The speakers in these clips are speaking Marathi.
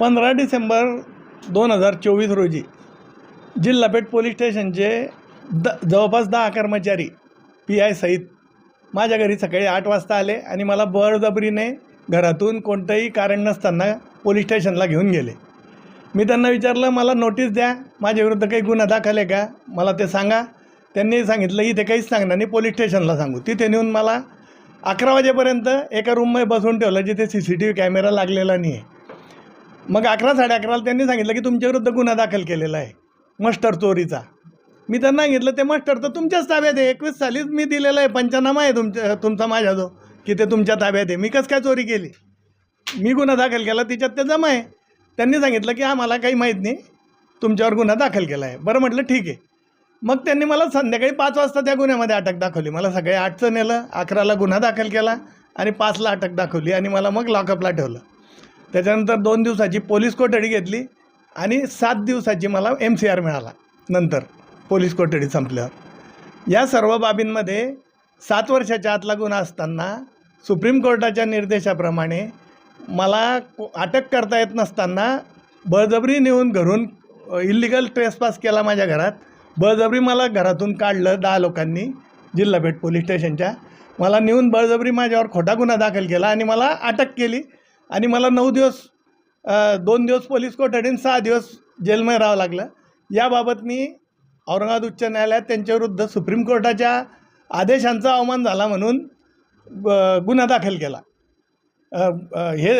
पंधरा डिसेंबर दोन हजार चोवीस रोजी जिल्हापेठ पोलीस स्टेशनचे द जवळपास दहा कर्मचारी पी आय सहित माझ्या घरी सकाळी आठ वाजता आले आणि मला बळजबरीने घरातून कोणतंही कारण नसताना पोलीस स्टेशनला घेऊन गेले. मी त्यांना विचारलं मला नोटीस द्या माझ्याविरुद्ध काही गुन्हा दाखल आहे का? मला ते सांगा. त्यांनी सांगितलं इथे काहीच सांगणार नाही पोलीस स्टेशनला सांगू. तिथे नेऊन मला अकरा वाजेपर्यंत एका रूममध्ये बसवून ठेवलं जिथे C C T V camera लागलेला नाही आहे मग अकरा साडे अकराला त्यांनी सांगितलं की तुमच्याविरुद्ध गुन्हा दाखल केलेला आहे मस्टर चोरीचा. मी त्यांना सांगितलं ते मस्टर तर तुमच्याच ताब्यात आहे. एकवीस सालीच मी दिलेला आहे. पंचनामा आहे तुमच्या तुमचा माझ्या जो की ते तुमच्या ताब्यात आहे. मी कसं काय चोरी केली? मी गुन्हा दाखल केला तिच्यात ते जमा आहे. त्यांनी सांगितलं की आम्हाला काही माहीत नाही तुमच्यावर गुन्हा दाखल केला आहे. बरं म्हटलं ठीक आहे. मग त्यांनी मला संध्याकाळी पाच वाजता त्या गुन्ह्यामध्ये अटक दाखवली. मला सगळे आठचं नेलं अकराला गुन्हा दाखल केला आणि पाचला अटक दाखवली आणि मला मग लॉकअपला ठेवलं. त्याच्यानंतर दोन दिवसाची पोलीस कोठडी घेतली आणि सात दिवसाची मला एम सी आर मिळाला नंतर पोलीस कोठडी संपल्यावर. या सर्व बाबींमध्ये सात वर्षाच्या आतला गुन्हा असताना सुप्रीम कोर्टाच्या निर्देशाप्रमाणे मला अटक करता येत नसताना बळजबरी नेऊन घरून इलिगल ट्रेसपास केला माझ्या घरात. बळजबरी मला घरातून काढलं दहा लोकांनी जिल्हापेठ पोलीस स्टेशनच्या. मला नेऊन बळजबरी माझ्यावर खोटा गुन्हा दाखल केला आणि मला अटक केली. आणि मला नऊ दिवस दोन दिवस पोलीस कोठडी आणि सहा दिवस जेलमध्ये राहावं लागलं. याबाबत मी औरंगाबाद उच्च न्यायालयात त्यांच्याविरुद्ध सुप्रीम कोर्टाच्या आदेशांचा अवमान झाला म्हणून गुन्हा दाखल केला. हे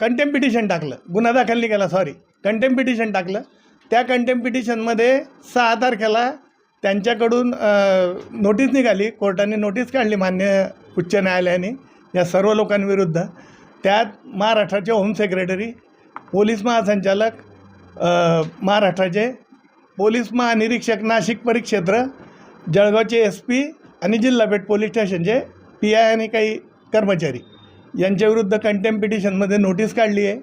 कंटेम्पिटिशन टाकलं. गुन्हा दाखल नाही केला सॉरी कंटेम्पिटिशन टाकलं. त्या कंटेम पिटिशनमध्ये सहा तारखेला त्यांच्याकडून नोटीस निघाली. कोर्टाने नोटीस काढली मान्य उच्च न्यायालयाने या सर्व लोकांविरुद्ध. त्यात महाराष्ट्राचे होम सेक्रेटरी पोलीस महासंचालक महाराष्ट्राचे पोलीस महानिरीक्षक नाशिक परिक्षेत्र जळगावचे एस पी आणि जिल्हापेठ पोलीस स्टेशनचे पी आय आणि काही कर्मचारी. यांच्याविरुद्ध कंटेम पिटिशनमध्ये नोटीस काढली आहे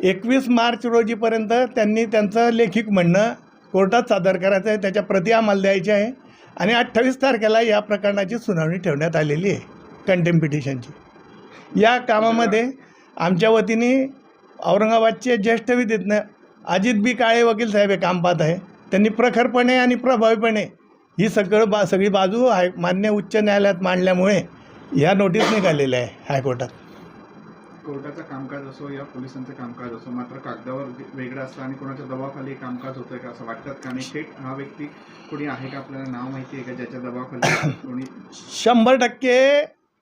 एकवीस मार्च रोजीपर्यंत त्यांनी त्यांचं लेखिक म्हणणं कोर्टात सादर करायचं आहे त्याच्या प्रति आम्हाला द्यायची आहे. आणि अठ्ठावीस तारखेला या प्रकरणाची सुनावणी ठेवण्यात आलेली आहे कंटेम पिटिशनची या कामामध्ये आमच्या वतीने औरंगाबादचे ज्येष्ठ विधिज्ञ अजित बी काळे वकील साहेब हे काम पाहत आहे. त्यांनी प्रखरपणे आणि प्रभावीपणे ही सगळं बा सगळी बाजू हाय मान्य उच्च न्यायालयात मांडल्यामुळे ह्या नोटीस निघालेल्या आहे हायकोर्टात. कोर्टाचं कामकाज असो या पोलिसांचं कामकाज असो मात्र कागदावर वेगळं असतं आणि कोणाच्या दबावाखाली कामकाज होतंय का असं वाटतात का? आणि थेट हा व्यक्ती कोणी आहे का? आपल्याला नाव माहिती आहे का? ज्याच्या दबावाखाली कोणी शंभर टक्के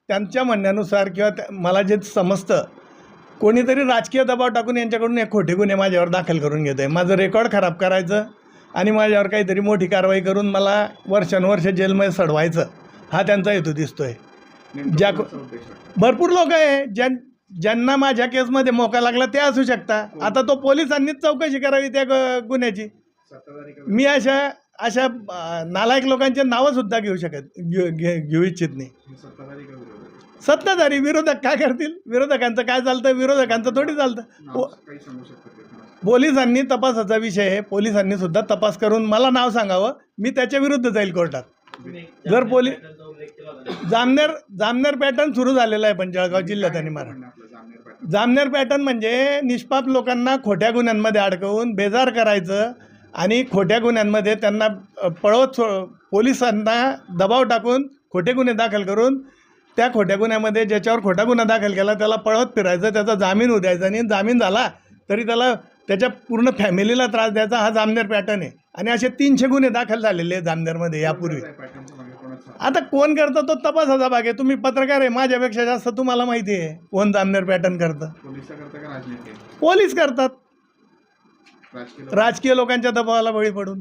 त्यांच्या म्हणण्यानुसार किंवा त्या- मला जे समजतं कोणीतरी राजकीय दबाव टाकून यांच्याकडून एक खोटे गुन्हे माझ्यावर दाखल करून घेत आहे माझं रेकॉर्ड खराब करायचं आणि माझ्यावर काहीतरी मोठी कारवाई करून मला वर्षानुवर्ष जेलमध्ये सडवायचं हा त्यांचा हेतू दिसतोय. नेमकं ज्या- कोणाचा उद्देश? वाटतो भरपूर लोक आहे ज्यां ज्यांना माझ्या केसमध्ये मोका लागला ते असू शकता. आता तो पोलिसांनीच चौकशी करावी त्या ग- गुन्ह्याची. मी अशा अशा अं, नालायक लोकांचे नावंसुद्धा घेऊ शकत घेऊ घे- घेऊ इच्छित नाही. सत्ताधारी का विरोधक? काय करतील? विरोधकांचं काय चालतं? विरोधकांचं थोडी चालतं. नाव पो-? पोलिसांनी तपासाचा विषय आहे. पोलिसांनी सुद्धा तपास करून मला नाव सांगावं. मी त्याच्या विरुद्ध जाईल कोर्टात. जर पोलीस जामनेर जामनेर पॅटर्न सुरू झालेला आहे पण जळगाव जिल्ह्यात आणि आपलं जामनेर पॅटर्न म्हणजे निष्पाप लोकांना खोट्या गुन्ह्यांमध्ये अडकवून बेजार करायचं आणि खोट्या गुन्ह्यांमध्ये त्यांना पळवत सो पोलिसांना दबाव टाकून खोटे गुन्हे दाखल करून त्या खोट्या गुन्ह्यामध्ये ज्याच्यावर खोटा गुन्हा दाखल केला त्याला पळवत फिरायचं त्याचा जामीन होऊ द्यायचा आणि जामीन झाला तरी त्याला त्याच्या पूर्ण फॅमिलीला त्रास द्यायचा हा जामनेर पॅटर्न आहे. आणि असे तीनशे गुन्हे दाखल झालेले आहेत जामनेरमध्ये यापूर्वी. आता कोण करतं तो तपासाचा भाग आहे. तुम्ही पत्रकार आहे माझ्यापेक्षा जास्त तुम्हाला माहिती आहे कोण जामनेर पॅटर्न करतं. पोलिसा करतात? राजकीय लोकांच्या दबावाला बळी पडून.